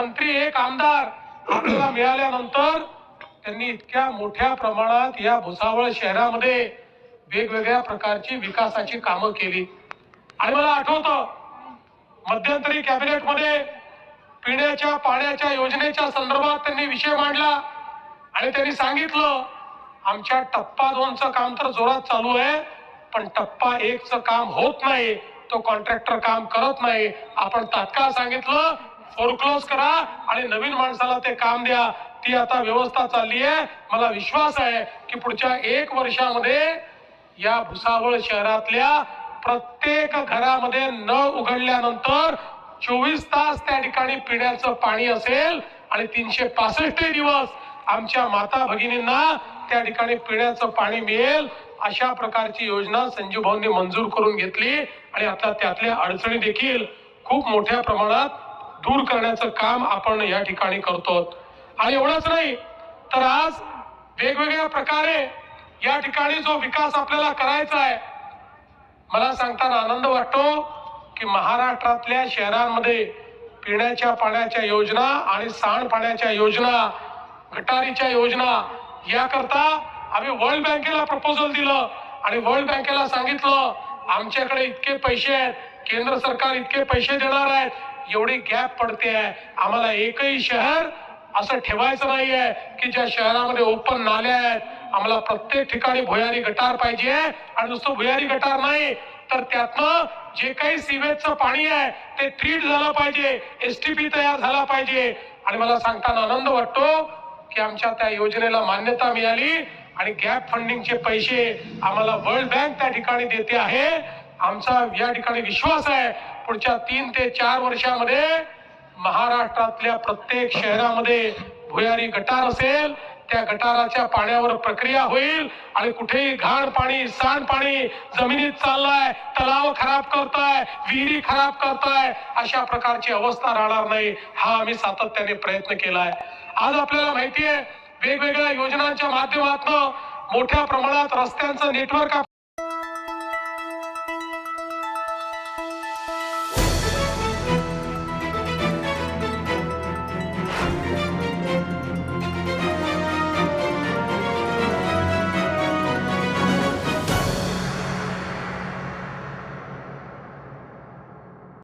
मंत्री एक आमदार आपल्याला मिळाल्यानंतर त्यांनी इतक्या मोठ्या प्रमाणात या भुसावळ शहरामध्ये वेगवेगळ्या प्रकारची विकासाची कामं केली. आणि मला आठवतं मध्यंतरी कॅबिनेटमध्ये पिण्याच्या पाण्याच्या योजनेच्या संदर्भात त्यांनी विषय मांडला आणि त्यांनी सांगितलं आमच्या टप्पा दोनचं काम तर जोरात चालू आहे पण टप्पा एकचं काम होत नाही. तो कॉन्ट्रॅक्टर काम करत नाही. आपण तात्काळ सांगितलं फोरक्लोज करा आणि नवीन माणसाला ते काम द्या. ती आता व्यवस्था चालली आहे मला विश्वास आहे की पुढच्या एक वर्षामध्ये या भुसावळ शहरातल्या प्रत्येक घरामध्ये न उघडल्यानंतर चोवीस तास त्या ठिकाणी पिण्याचं पाणी असेल आणि तीनशे पासष्ट दिवस आमच्या माता भगिनींना त्या ठिकाणी पिण्याचं पाणी मिळेल अशा प्रकारची योजना संजीव भाऊंनी मंजूर करून घेतली आणि आता त्यातल्या अडचणी देखील खूप मोठ्या प्रमाणात दूर करण्याचं काम आपण या ठिकाणी करतो. आणि एवढंच नाही तर आज वेगवेगळ्या प्रकारे या ठिकाणी जो विकास आपल्याला करायचा आहे मला सांगताना आनंद वाटतो की महाराष्ट्रातल्या शहरांमध्ये पिण्याच्या पाण्याच्या योजना आणि सांडपाण्याच्या योजना गटारीच्या योजना याकरता आम्ही वर्ल्ड बँकेला प्रपोजल दिलं आणि वर्ल्ड बँकेला सांगितलं आमच्याकडे इतके पैसे आहेत केंद्र सरकार इतके पैसे देणार आहेत एवढी गॅप पडते आहे आम्हाला एकही शहर असं ठेवायचं नाहीये की ज्या शहरामध्ये ओपन नाल्या आहेत. आम्हाला प्रत्येक ठिकाणी भुयारी गटार पाहिजे. आणि नुसतं भुयारी गटार नाही तर त्यातनं जे काही सिवेजचं पाणी आहे ते ट्रीट झालं पाहिजे. एस टी पी तयार झाला पाहिजे. आणि मला सांगताना आनंद वाटतो की आमच्या त्या योजनेला मान्यता मिळाली. आणि गॅप फंडिंगचे पैसे आम्हाला वर्ल्ड बँक त्या ठिकाणी देते आहे. आमचा या ठिकाणी विश्वास आहे. पुढच्या तीन ते चार वर्षामध्ये महाराष्ट्रातल्या प्रत्येक शहरामध्ये भुयारी गटार असेल त्या गटाराच्या पाण्यावर प्रक्रिया होईल आणि कुठेही घाण पाणी सांडपाणी जमिनीत चाललाय तलाव खराब करताय विहिरी खराब करताय अशा प्रकारची अवस्था राहणार नाही हा आम्ही सातत्याने प्रयत्न केलाय. आज आपल्याला माहितीये वेगवेगळ्या योजनांच्या माध्यमातून मोठ्या प्रमाणात रस्त्यांचं नेटवर्क